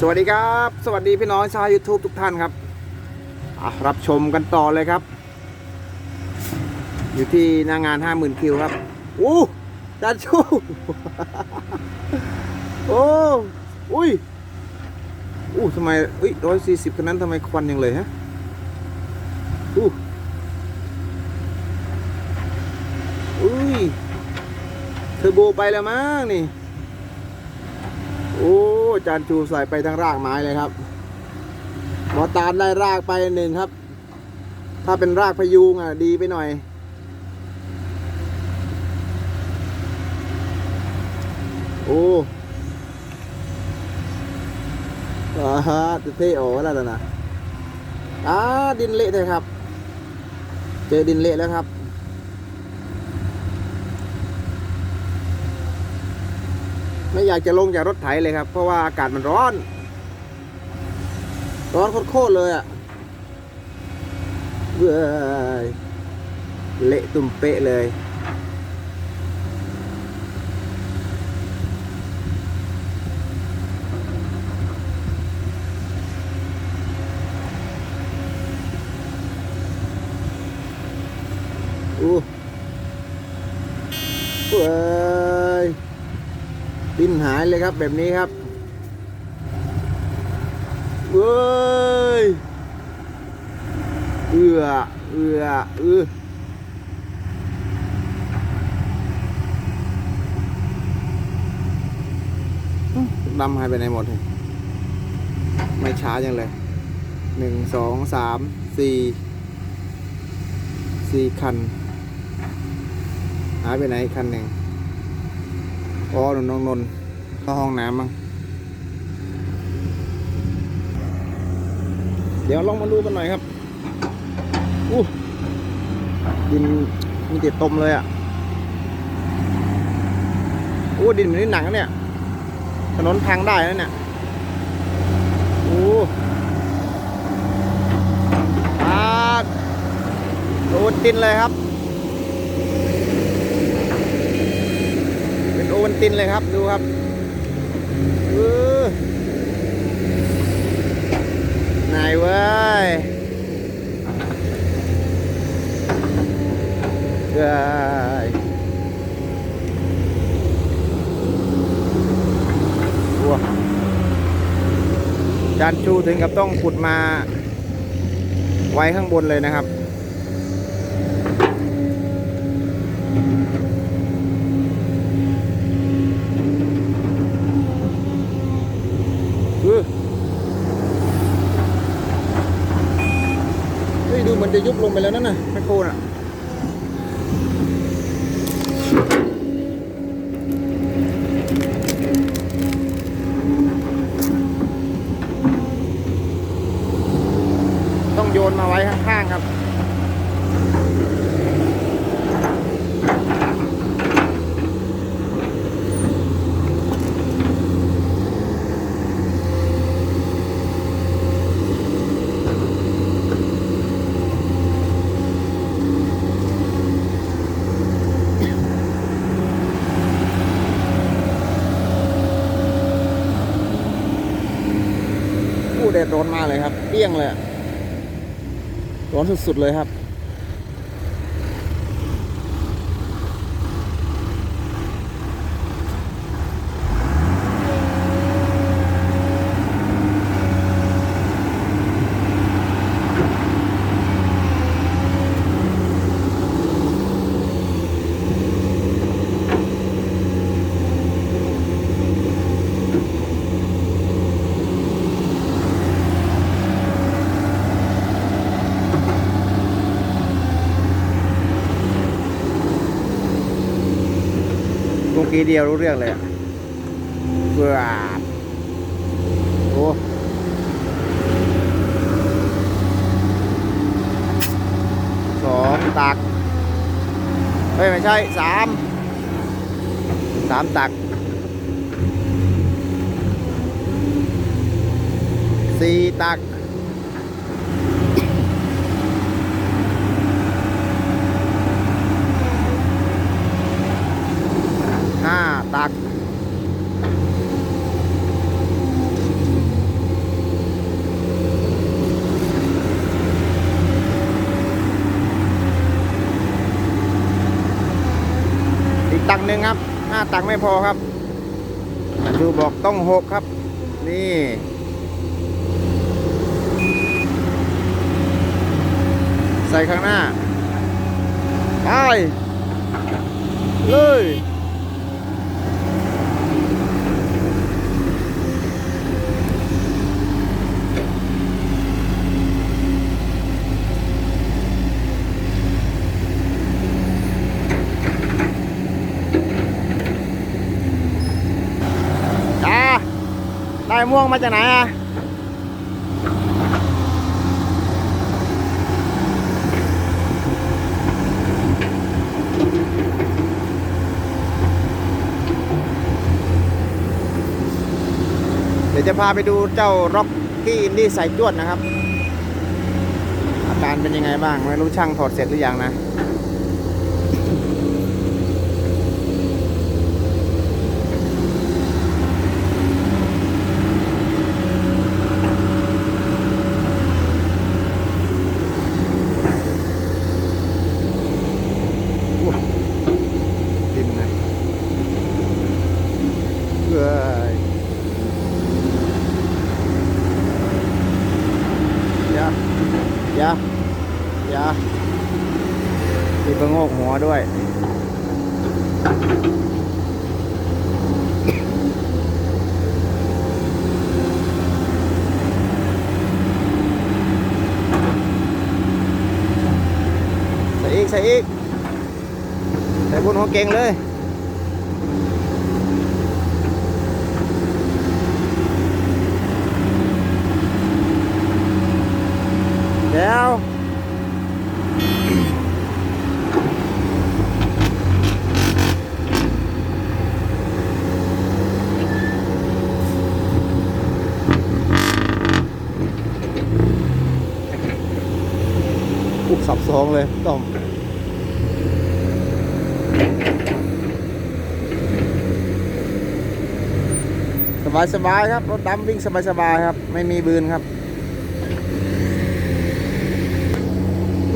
สวัสดีครับ สวัสดีพี่น้องชาว YouTube ทุกท่านครับอะรับชมกันต่อเลยครับ อยู่ที่หน้างาน 50,000 คิวครับอู้จานชูโอ้อุ้ยอู้ทำไมอุ้ยร้อยสี่สิบคันนั้นทำไมควันยังเลยฮะอู้อุ้ยเทอร์โบไปแล้วมั้งนี่ โอ้จานชูใส่ไปทั้งรากไม้เลยครับหมอตาลได้รากไปหนึ่งครับ ถ้าเป็นรากพยุงอะ ดีไปหน่อย โอ้อาฮะเท่โอ้แล้วล่ะนะอ่าดินเละเลยครับ เจอดินเละแล้วครับ ไม่อยากจะลงจากรถไถเลยครับ เพราะว่าอากาศมันร้อน ร้อนโคตรเลยอะ่ะเว้ยเละตุ่มเปะเลย อู้เว้ย ดินหายเลยครับแบบนี้ครับเว้ยเอือเอือเอือดำหายไปไหนหมดเลยไม่ช้าจังเลยหนึ่งสองสามสี่สี่คัน หายไปไหนคันหนึ่ง อ๋อหนุนน้องนนเข้าห้องน้ำมั้งเดี๋ยวลองมาดูกันหน่อยครับอู้ดินมีติดตมเลยอะอู้ดินมันนี่หนักนะเนี่ย ถนนพังได้นะเนี่ยอู้ปาดโดนดินเลยครับ เป็นโอวัน ตินเลยครับดูครับนายเว้ยเอ้ยวัวจานชูถึงกับต้องขุดมาไว้ข้างบนเลยนะครับ เออเฮ้ยดูมัน จะยุบลงไปแล้วนั่นน่ะแมคโครน่ะต้องโยนมาไว้ข้างๆครับ ดร้อนมากเลยครับเปรี้ยงเลยร้อนสุดๆเลยครับ มื่อกี้เดียวรู้เรื่องเลยอะเบื่อโอ้สองตัก เฮ้ย ไม่ใช่สามสามตักสี่ตัก ห้าตัก ห ตังหนึ่งครับห้าตักไม่พอครับดูบอกต้องหกครับ นี่ใส่ข้างหน้า ไป เลย จ้าได้ ม่วงมาจากไหนอะเดี๋ยวจะพาไปดูเจ้าร็อกกี้อินดี้ใส่จวดนะครับ อาการเป็นยังไงบ้าง ไม่รู้ช่างถอดเสร็จหรือยังนะ ดินนะเอ้ยอยาอยาอยามีประโงกหัวด้วยใส่อีกใส่อีกใส่บนหัวเก่งเลย เดี๋ยวอุกสับสองเลยต้อมสบายสบายครับ รถดำวิ่งสบายสบายครับ ไม่มีบืนครับ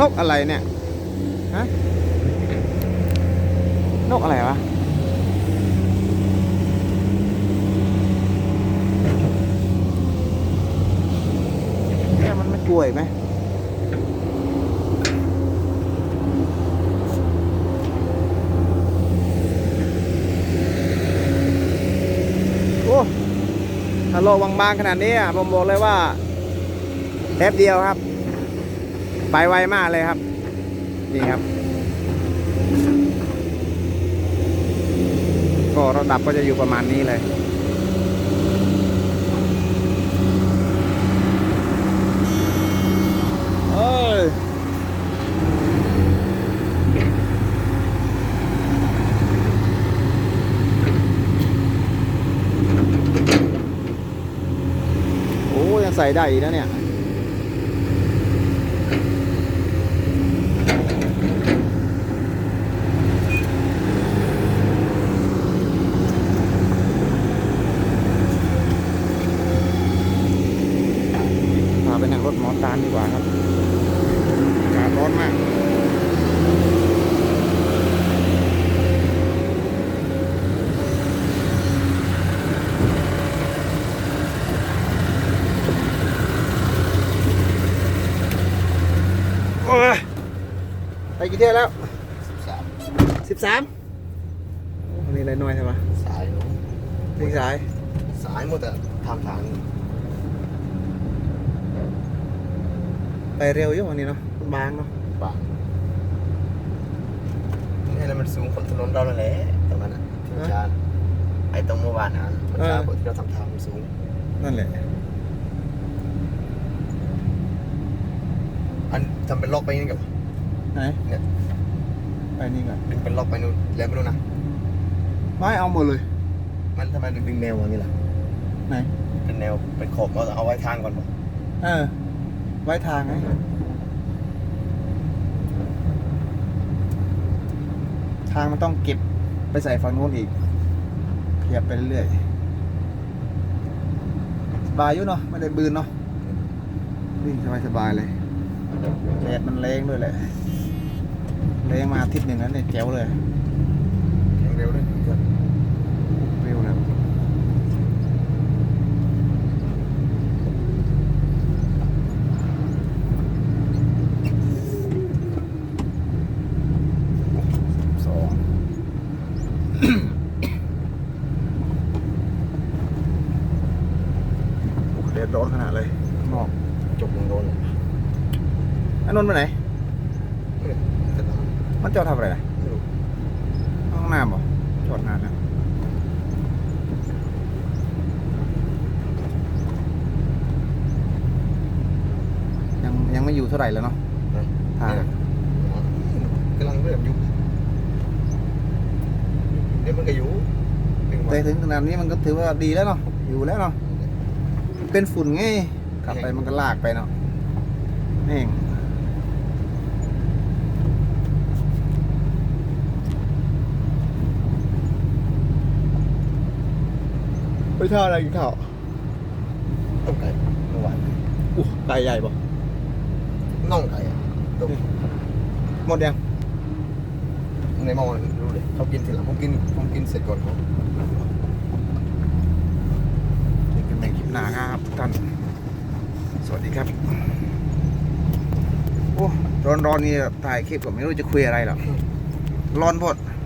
นกอะไรเนี่ย ฮะ นกอะไรวะ เนี่ยมันไม่กลวอีกไหมโอ้ถ้าโลกบางๆขนาดนี้อะผมบอกเลยว่าแป๊บเดียวครับ ไปไวมากเลยครับ นี่ครับ ก็ระดับก็จะอยู่ประมาณนี้เลยเอ้ยโอ้ยังใส่ได้อีกนะเนี่ย ไปนั่งรถหมอตานดีกว่าครับอากาศร้อนมากโอ้ยไปกี่เที่ยวแล้วสามสิบสามวันนี้อะไรน้อยใช่ไหมสายเนอะวิ่งสาย สายหมดอะทำทาง ไปเร็วอยู่วันนี้เนาะบางเนาะบางนี่แหละมันสูงของถนนเราแล้วแหละตรงนั้นอะที่จานไอ้ตรงเมื่อวานนะมันช้ากว่าที่เราทำทางมันสูง นั่นแหละ อันทำเป็นล็อกไปนี่กับไหนเนี่ยไปนี่ก่อนดึงเป็นล็อกไปนู่นแล้วไม่รู้นะไม่เอาหมดเลย มันทำไมดึงดึงแนวอย่างนี้ล่ะไหนเป็นแนวเป็นขอบเราเอาไว้ทางก่อนป่ะเออ ไว้ทางไงทางมันต้องเก็บไปใส่ฝั่งนู้นอีกเทียบไปเรื่อยสบายอยู่เนาะไม่ได้บืนเนาะวิ่งสบายๆเลยแดดมันแรงด้วยแหละแรงมาอาทิตย์หนึ่งนั้นเนี่ยแจ๋วเลยแข็งเร็วเลยเพื่อน เร็วนะสอง โอ้โหเดือดร้อนขนาดเลยหมอก จบลงโดน อั นนนท์ไปไหนเออจะทำมันจอดทำอะไรนะไม่รู้ห้องน้ำเหรอจอดนานแล้วยังยังไม่อยู่เท่าไหร่แล้วเนาะนะทางเนี่ยกำลังเริ่มยุบเดี๋ยวมันก็อยู่หนึ่งวัแต่นถึงขนาดนี้มันก็ถือว่าดีแล้วเนาะอยู่แล้วเนาะเป็นฝุ่นไงกลับไปมันก็ลากไปเนาะเอง ไปท่าอะไรกินข้าวต้มไก่เมื่อวานอู้ไก่ใหญ่ปะน่องไก่อะต้มหมดยังในหม้อรู้เลยเขากินทีหลังผมกินผมกินเสร็จก่อนเขาเจอกันในคลิปหน้าครับทุกท่านสวัสดีครับโอ้ร้อนๆนี่ถ่ายคลิปก็ไม่รู้จะคุยอะไรหรอกร้อนพดเ